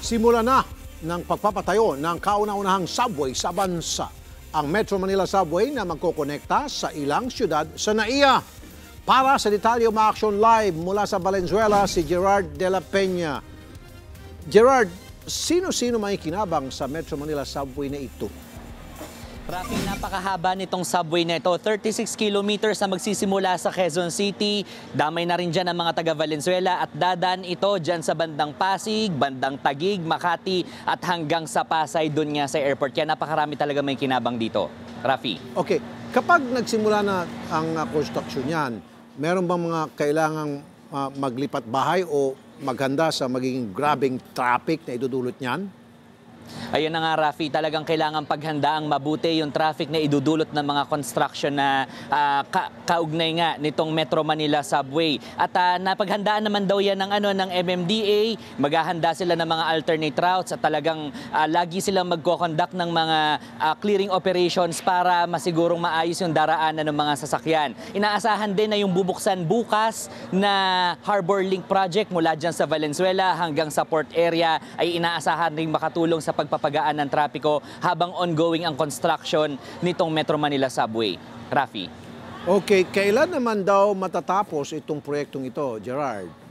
Simula na ng pagpapatayo ng kauna-unahang subway sa bansa. Ang Metro Manila Subway na magkokonekta sa ilang syudad sa NAIA. Para sa detalye ma-action live mula sa Valenzuela si Gerard de la Peña. Gerard, sino-sino may kinabang sa Metro Manila Subway na ito? Rafi, napakahaba nitong subway na ito. 36 kilometers na magsisimula sa Quezon City. Damay na rin dyan ang mga taga Valenzuela at dadaan ito dyan sa bandang Pasig, bandang Tagig, Makati at hanggang sa Pasay doon nga sa airport. Kaya napakarami talaga may kinabang dito. Rafi. Okay, kapag nagsimula na ang uh, construction yan, meron bang mga kailangang uh, maglipat bahay o maghanda sa magiging grabing traffic na idudulot niyan? Ayun na nga Rafi, talagang kailangan paghandaang mabuti yung traffic na idudulot ng mga construction na ah, ka- kaugnay nga nitong Metro Manila Subway. At ah, napaghandaan naman daw yan ng, ano, ng MMDA, maghahanda sila ng mga alternate routes at talagang ah, lagi silang magko-conduct ng mga ah, clearing operations para masigurong maayos yung daraanan ng mga sasakyan. Inaasahan din na yung bubuksan bukas na Harbor Link Project mula dyan sa Valenzuela hanggang sa port area ay inaasahan rin makatulong sa pagpapagaan ng trapiko habang ongoing ang construction nitong Metro Manila Subway. Rafi. Okay, kailan naman daw matatapos itong proyektong ito, Gerard?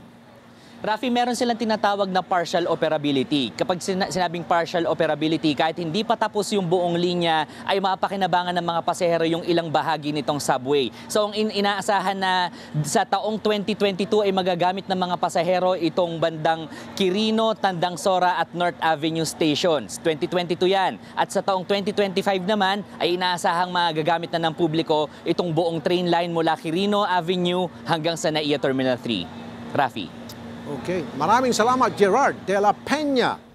Rafi, meron silang tinatawag na partial operability. Kapag sina- sinabing partial operability, kahit hindi pa tapos yung buong linya, ay mapakinabangan ng mga pasahero yung ilang bahagi nitong subway. So, ang in- inaasahan na sa taong 2022 ay magagamit ng mga pasahero itong bandang Quirino, Tandang Sora at North Avenue Stations. 2022 yan. At sa taong 2025 naman, ay inaasahang magagamit na ng publiko itong buong train line mula Quirino Avenue hanggang sa NAIA Terminal 3. Rafi. Okay, maraming salamat Gerard de la Peña